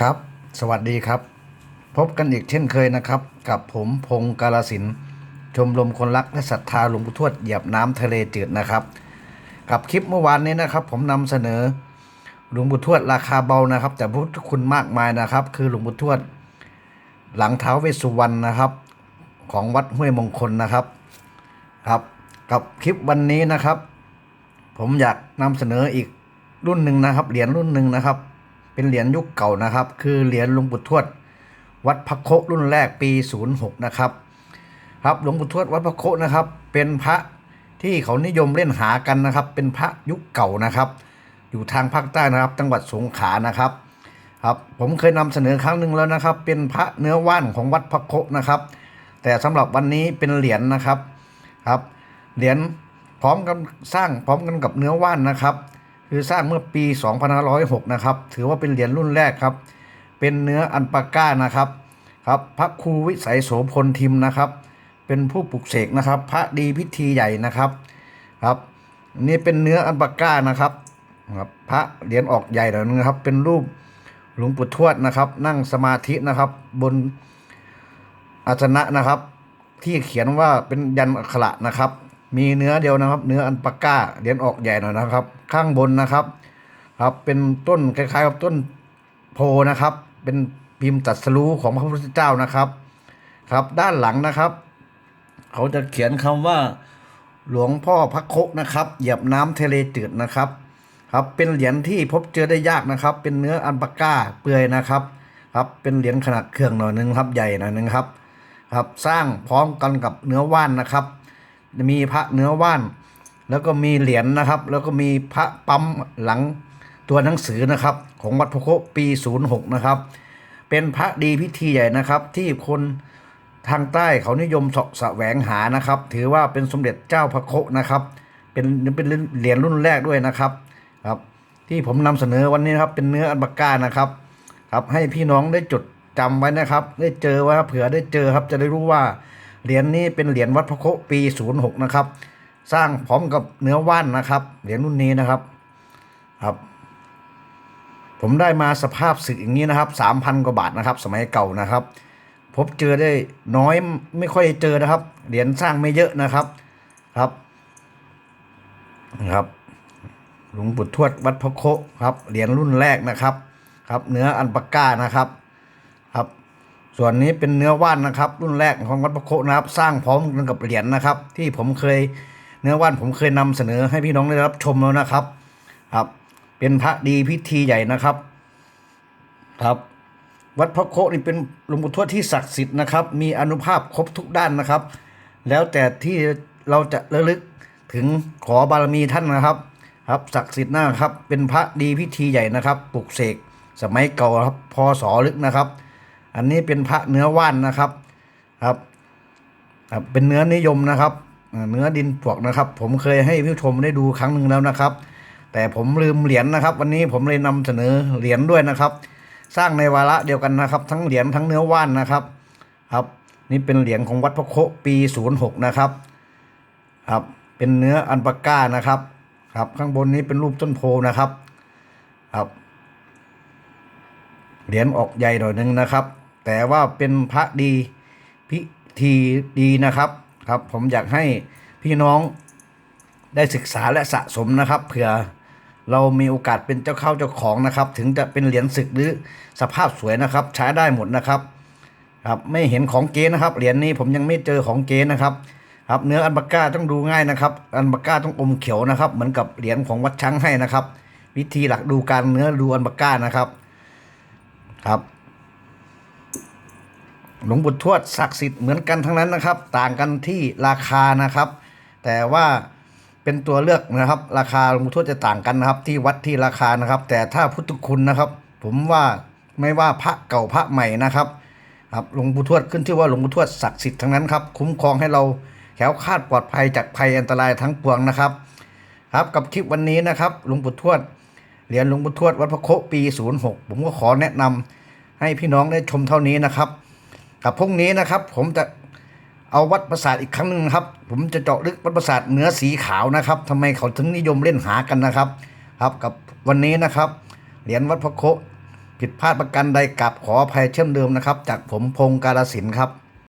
ครับ สวัสดีครับ พบกันอีกเช่นเคยนะครับ กับผมพงศ์กาลสินธุ์ชมรมคนรักและศรัทธาหลวงปู่ทวดเหยียบน้ำทะเลจืดนะครับ กับคลิปเมื่อวานนี้นะครับ ผมนำเสนอหลวงปู่ทวดราคาเบานะครับ แต่พุทธคุณมากมายนะครับ คือหลวงปู่ทวด หลังเท้าเวสสุวรรณนะครับ ของวัดห้วยมงคลนะครับครับ กับคลิปวันนี้นะครับ ผมอยากนำเสนออีกรุ่นหนึ่งนะครับเหรียญรุ่นหนึ่งนะครับ เป็นเหรียญยุคเก่านะครับ คือเหรียญหลวงปู่ทวด วัดพระโครุ่นแรกปี 06 นะครับ ครับหลวงปู่ทวดวัดพระโคนะครับ เป็นพระที่เขานิยมเล่นหากันนะครับ เป็นพระยุคเก่านะครับ อยู่ทางภาคใต้นะครับ จังหวัดสงขลานะครับ ครับผมเคยนำเสนอครั้งหนึ่งแล้วนะครับ เป็นพระเนื้อว่านของวัดพระโคนะครับ แต่สำหรับวันนี้เป็นเหรียญนะครับครับเหรียญพร้อมกันสร้างพร้อมกันกับเนื้อว่านนะครับ คือสร้างเมื่อปี2506นะครับ ถือว่าเป็นเหรียญรุ่นแรกครับ เป็นเนื้ออันปาก้านะครับ ครับ พระครูวิสัยโสพลทิมนะครับ เป็นผู้ปลุกเสกนะครับ พระดีพิธีใหญ่นะครับ ครับ นี่เป็นเนื้ออันปาก้านะครับ ครับ พระเหรียญออกใหญ่หน่อยนึงนะครับ เป็นรูปหลวงปู่ทวดนะครับ นั่งสมาธินะครับ บนอาสนะนะครับ ที่เขียนว่าเป็นยันอักขระนะครับ มีเนื้อเดียวนะครับ เนื้ออันปาก้าเหรียญออกใหญ่หน่อยนะครับ ข้างบนนะครับ ครับเป็นต้นคล้ายๆกับต้นโพนะครับ เป็นพิมพ์ตัดสรู้ของพระพุทธเจ้านะครับ ครับด้านหลังนะครับ เขาจะเขียนคำว่าหลวงพ่อพระโคกนะครับเหยียบน้ำทะเลจืดนะครับ ครับเป็นเหรียญที่พบเจอได้ยากนะครับ เป็นเนื้ออันปาก้าเปื่อยนะครับ ครับเป็นเหรียญขนาดเครื่องหน่อยหนึงครับใหญ่หน่อยหนึงครับ ครับสร้างพร้อมกันกับเนื้อว่านนะครับ มีพระเนื้อว่าน แล้วก็มีเหรียญนะครับ แล้วก็มีพระปั๊มหลังตัวหนังสือนะครับ ของวัดพระโคปี 06 นะครับ เป็นพระดีพิธีใหญ่นะครับ ที่คนทางใต้เขานิยมสะแสวงหานะครับ ถือว่าเป็นสมเด็จเจ้าพระโคนะครับ เป็นเป็นเหรียญรุ่นแรกด้วยนะครับครับ ที่ผมนำเสนอวันนี้นะครับ เป็นเนื้ออันปาก้านะครับ ครับให้พี่น้องได้จดจำไว้นะครับ ได้เจอว่าเผื่อได้เจอครับจะได้รู้ว่า เหรียญนี้เป็นเหรียญวัดพระโคปี06นะครับ สร้างพร้อมกับเนื้อว่านนะครับ เหรียญรุ่นนี้นะครับ ครับ ผมได้มาสภาพสึกอย่างนี้นะครับ3,000กว่าบาทนะครับ สมัยเก่านะครับ พบเจอได้น้อยไม่ค่อยเจอนะครับ เหรียญสร้างไม่เยอะนะครับครับนะครับหลวงปู่ทวดวัดพระโคครับเหรียญรุ่นแรกนะครับ ครับ เนื้ออันปาก้านะครับ ส่วนนี้เป็นเนื้อว่านนะครับ รุ่นแรกของวัดพระโคนะครับ สร้างพร้อมกันกับเหรียญนะครับ ที่ผมเคยเนื้อว่านผมเคยนำเสนอให้พี่น้องได้รับชมแล้วนะครับ ครับ เป็นพระดีพิธีใหญ่นะครับ ครับ วัดพระโคนี่เป็นหลวงปู่ทวดที่ศักดิ์สิทธิ์นะครับ มีอนุภาพครบทุกด้านนะครับ แล้วแต่ที่เราจะระลึกถึงขอบารมีท่านนะครับ ครับศักดิ์สิทธิ์นะครับ เป็นพระดีพิธีใหญ่นะครับปลุกเสกสมัยเก่าครับพศลึกนะครับ อันนี้เป็นพระเนื้อว่านนะครับครับครับเป็นเนื้อนิยมนะครับ เนื้อดินปวกนะครับ ผมเคยให้ผู้ชมได้ดูครั้งหนึ่งแล้วนะครับ แต่ผมลืมเหรียญนะครับ วันนี้ผมเลยนำเสนอเหรียญด้วยนะครับ สร้างในวาระเดียวกันนะครับ ทั้งเหรียญทั้งเนื้อว่านนะครับ ครับ นี่เป็นเหรียญของวัดพระโคปี06นะครับครับ เป็นเนื้ออันปาก้านะครับ ครับ ข้างบนนี้เป็นรูปต้นโพนะครับ ครับ เหรียญออกใหญ่หน่อยหนึงนะครับ แต่ว่าเป็นพระดีพิธีดีนะครับครับ ผมอยากให้พี่น้องได้ศึกษาและสะสมนะครับ เผื่อเรามีโอกาสเป็นเจ้าเข้าเจ้าของนะครับ ถึงจะเป็นเหรียญศึกหรือสภาพสวยนะครับ ใช้ได้หมดนะครับ ครับไม่เห็นของเก๊นะครับเหรียญนี้ผมยังไม่เจอของเก๊นะครับ ครับ เนื้ออันปาก้าต้องดูง่ายนะครับ อันปาก้าต้องอมเขียวนะครับ เหมือนกับเหรียญของวัดช้างให้นะครับ วิธีหลักดูการเนื้อดูอันปาก้านะครับ ครับ หลวงปู่ทวดศักดิ์สิทธิ์เหมือนกันทั้งนั้นนะครับ ต่างกันที่ราคานะครับ แต่ว่าเป็นตัวเลือกนะครับ ราคาหลวงปู่ทวดจะต่างกันนะครับ ที่วัดที่ราคานะครับ แต่ถ้าพุทธคุณนะครับ ผมว่าไม่ว่าพระเก่าพระใหม่นะครับครับหลวงปู่ทวดขึ้นชื่อว่าหลวงปู่ทวดศักดิ์สิทธิ์ทั้งนั้นครับคุ้มครองให้เราแขล้วคาดปลอดภัยจากภัยอันตรายทั้งปวงนะครับ ครับกับคลิปวันนี้นะครับหลวงปู่ทวดเหรียญหลวงปู่ทวดวัดพระโคปี 06 ผมก็ขอแนะนำให้พี่น้องได้ชมเท่านี้นะครับ กับพรุ่งนี้นะครับ ผมจะเอาวัดประสาทอีกครั้งหนึ่งครับ ผมจะเจาะลึกวัดประสาทเนื้อสีขาวนะครับทำไมเขาถึงนิยมเล่นหากันนะครับ ครับกับวันนี้นะครับ เหรียญวัดพระโคผิดพลาดประกันใดกับขออภัยเช่นเดิมนะครับ จากผมพงศ์กาลสินธุ์ครับ